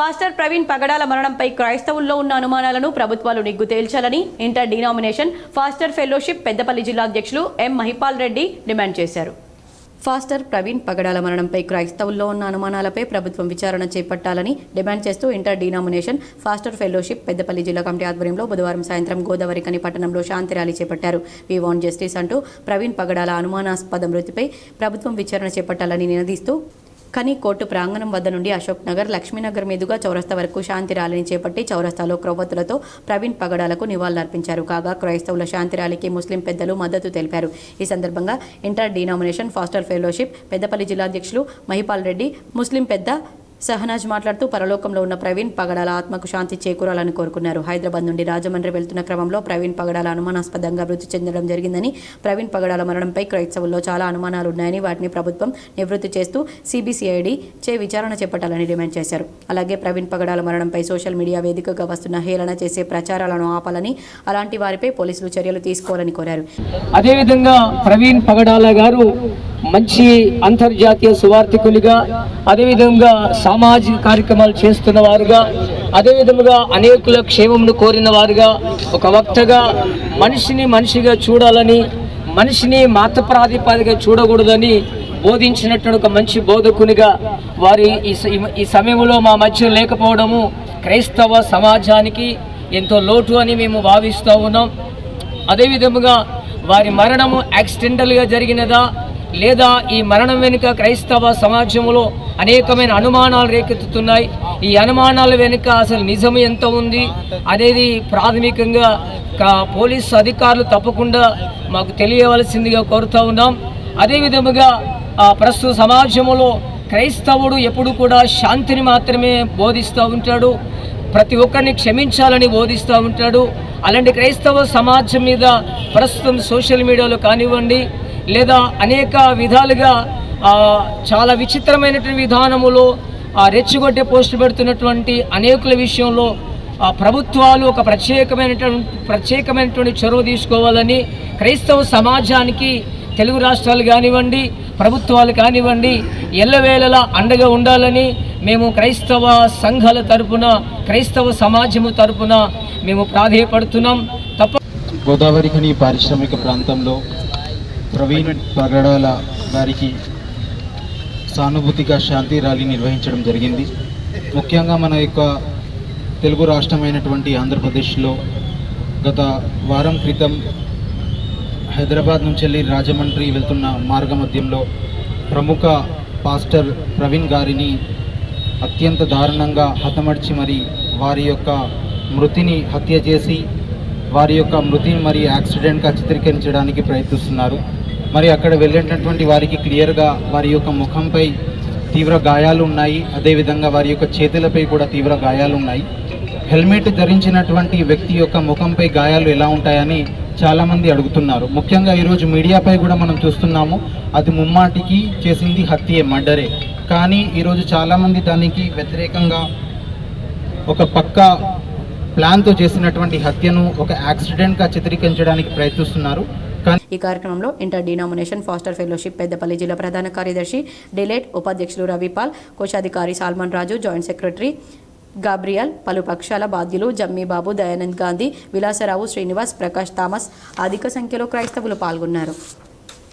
Faster Praveen Pagadala మరణంపై క్రైస్తవుల్లో ఉన్న అనుమానాలను ప్రభుత్వాలు నిగ్గు తేల్చాలని inter denomination pastor fellowship Peddapalli జిల్లా అధ్యక్షులు ఎం మహిపాల్ రెడ్డి డిమాండ్ చేశారు. ఫాస్టర్ ప్రవీణ్ పగడాల మరణంపై క్రైస్తవుల్లో ఉన్న అనుమానాలపై ప్రభుత్వం విచారణ చేపట్టాలని డిమాండ్ చేస్తూ inter denomination pastor fellowship Peddapalli జిల్లా కమిటీ ఆధ్వర్యంలో బుధవారం సాయంత్రం గోదావరి కని పట్టణంలో శాంతి ర్యాలీ చేపట్టారు. వి వాన్ జస్టిస్ అంటూ ప్రవీణ్ పగడాల అనుమానాస్పద మృతిపై ప్రభుత్వం విచారణ చేపట్టాలని నినదీస్తూ కని కోర్టు ప్రాంగణం వద్ద నుండి అశోక్ నగర్ లక్ష్మీనగర్ మీదుగా చౌరస్తా వరకు శాంతి ర్యాలీని చేపట్టి చౌరస్తాలో క్రొవ్వతులతో ప్రవీణ్ పగడాలకు నివాళులర్పించారు. కాగా క్రైస్తవుల శాంతి ర్యాలీకి ముస్లిం పెద్దలు మద్దతు తెలిపారు. ఈ సందర్భంగా inter denomination pastor fellowship Peddapalli జిల్లా అధ్యక్షులు మహిపాల్ రెడ్డి ముస్లిం పెద్ద సహనాజ్ మాట్లాడుతూ పరలోకంలో ఉన్న ప్రవీణ్ పగడాల ఆత్మకు శాంతి చేకూరాలని కోరుకున్నారు. హైదరాబాద్ నుండి రాజమండ్రి వెళ్తున్న క్రమంలో ప్రవీణ్ పగడాల అనుమానాస్పదంగా మృతి చెందడం జరిగిందని ప్రవీణ్ పగడాల మరణంపై క్రైస్తవుల్లో చాలా అనుమానాలు ఉన్నాయని వాటిని ప్రభుత్వం నివృత్తి చేస్తూ సిబిసిఐడి చే విచారణ చేపట్టాలని డిమాండ్ చేశారు. అలాగే ప్రవీణ్ పగడాల మరణంపై సోషల్ మీడియా వేదికగా వస్తున్న హేళన చేసే ప్రచారాలను ఆపాలని అలాంటి వారిపై పోలీసులు చర్యలు తీసుకోవాలని కోరారు. అదేవిధంగా ప్రవీణ్ పగడాల గారు మంచి అంతర్జాతీయ సువార్థికునిగా అదేవిధంగా సామాజిక కార్యక్రమాలు చేస్తున్న వారుగా అదేవిధంగా అనేకుల క్షేమమును కోరిన వారుగా ఒక వక్తగా మనిషిని మనిషిగా చూడాలని మనిషిని మాత చూడకూడదని బోధించినట్టు ఒక మంచి బోధకునిగా వారి ఈ ఈ సమయంలో మా మధ్య లేకపోవడము క్రైస్తవ సమాజానికి ఎంతో లోటు అని మేము భావిస్తూ ఉన్నాం. అదేవిధముగా వారి మరణము యాక్సిడెంటల్గా జరిగినదా లేదా ఈ మరణం వెనుక క్రైస్తవ సమాజంలో అనేకమైన అనుమానాలు రేకెత్తుతున్నాయి. ఈ అనుమానాల వెనుక అసలు నిజం ఎంత ఉంది? అనేది ప్రాథమికంగా పోలీసు అధికారులు తప్పకుండా మాకు తెలియవలసిందిగా కోరుతూ ఉన్నాం. అదేవిధముగా ప్రస్తుత సమాజంలో క్రైస్తవుడు ఎప్పుడు కూడా శాంతిని మాత్రమే బోధిస్తూ ఉంటాడు. ప్రతి ఒక్కరిని క్షమించాలని బోధిస్తూ ఉంటాడు. అలాంటి క్రైస్తవ సమాజం మీద ప్రస్తుతం సోషల్ మీడియాలో కానివ్వండి లేదా అనేక విధాలుగా చాలా విచిత్రమైనటువంటి విధానములో రెచ్చగొట్టే పోస్టులు పెడుతున్నటువంటి అనేకుల విషయంలో ఆ, ప్రభుత్వాలు ఒక ప్రత్యేకమైనటువంటి ప్రత్యేకమైనటువంటి చొరవ తీసుకోవాలని క్రైస్తవ సమాజానికి తెలుగు రాష్ట్రాలు కానివ్వండి ప్రభుత్వాలు కానివ్వండి ఎల్లవేళలా అండగా ఉండాలని మేము క్రైస్తవ సంఘాల తరపున క్రైస్తవ సమాజము తరపున మేము ప్రాధేయపడుతున్నాం. తప్ప గోదావరి ఖని పారిశ్రామిక ప్రాంతంలో ప్రవీణ్ పగడాల గారికి సానుభూతిగా శాంతి ర్యాలీ నిర్వహించడం జరిగింది. ముఖ్యంగా మన యొక్క తెలుగు రాష్ట్రమైనటువంటి ఆంధ్రప్రదేశ్లో గత వారం క్రితం హైదరాబాద్ నుంచి వెళ్ళి రాజమండ్రి వెళ్తున్న మార్గ మధ్యంలో ప్రముఖ పాస్టర్ ప్రవీణ్ గారిని అత్యంత దారుణంగా హతమర్చి మరి వారి యొక్క మృతిని హత్య చేసి వారి యొక్క మృతిని మరి యాక్సిడెంట్గా చిత్రీకరించడానికి ప్రయత్నిస్తున్నారు. మరి అక్కడ వెళ్ళినటువంటి వారికి క్లియర్గా వారి యొక్క ముఖంపై తీవ్ర గాయాలు ఉన్నాయి. అదేవిధంగా వారి యొక్క చేతులపై కూడా తీవ్ర గాయాలు ఉన్నాయి. హెల్మెట్ ధరించినటువంటి వ్యక్తి యొక్క ముఖంపై గాయాలు ఎలా ఉంటాయని చాలామంది అడుగుతున్నారు. ముఖ్యంగా ఈరోజు మీడియాపై కూడా మనం చూస్తున్నాము. అది ముమ్మాటికి చేసింది హత్యే మర్డరే. కానీ ఈరోజు చాలామంది దానికి వ్యతిరేకంగా ఒక పక్క ప్లాన్తో చేసినటువంటి హత్యను ఒక యాక్సిడెంట్గా చిత్రీకరించడానికి ప్రయత్నిస్తున్నారు. ఈ కార్యక్రమంలో inter denomination pastor fellowship Peddapalli జిల్లా ప్రధాన కార్యదర్శి డిలేట్ ఉపాధ్యక్షులు రవిపాల్ కోశాధికారి Solomon Raju joint secretary Gabriel పలు పక్షాల బాధ్యులు జమ్మీబాబు దయానంద్ గాంధీ విలాసరావు శ్రీనివాస్ ప్రకాష్ థామస్ అధిక సంఖ్యలో క్రైస్తవులు పాల్గొన్నారు.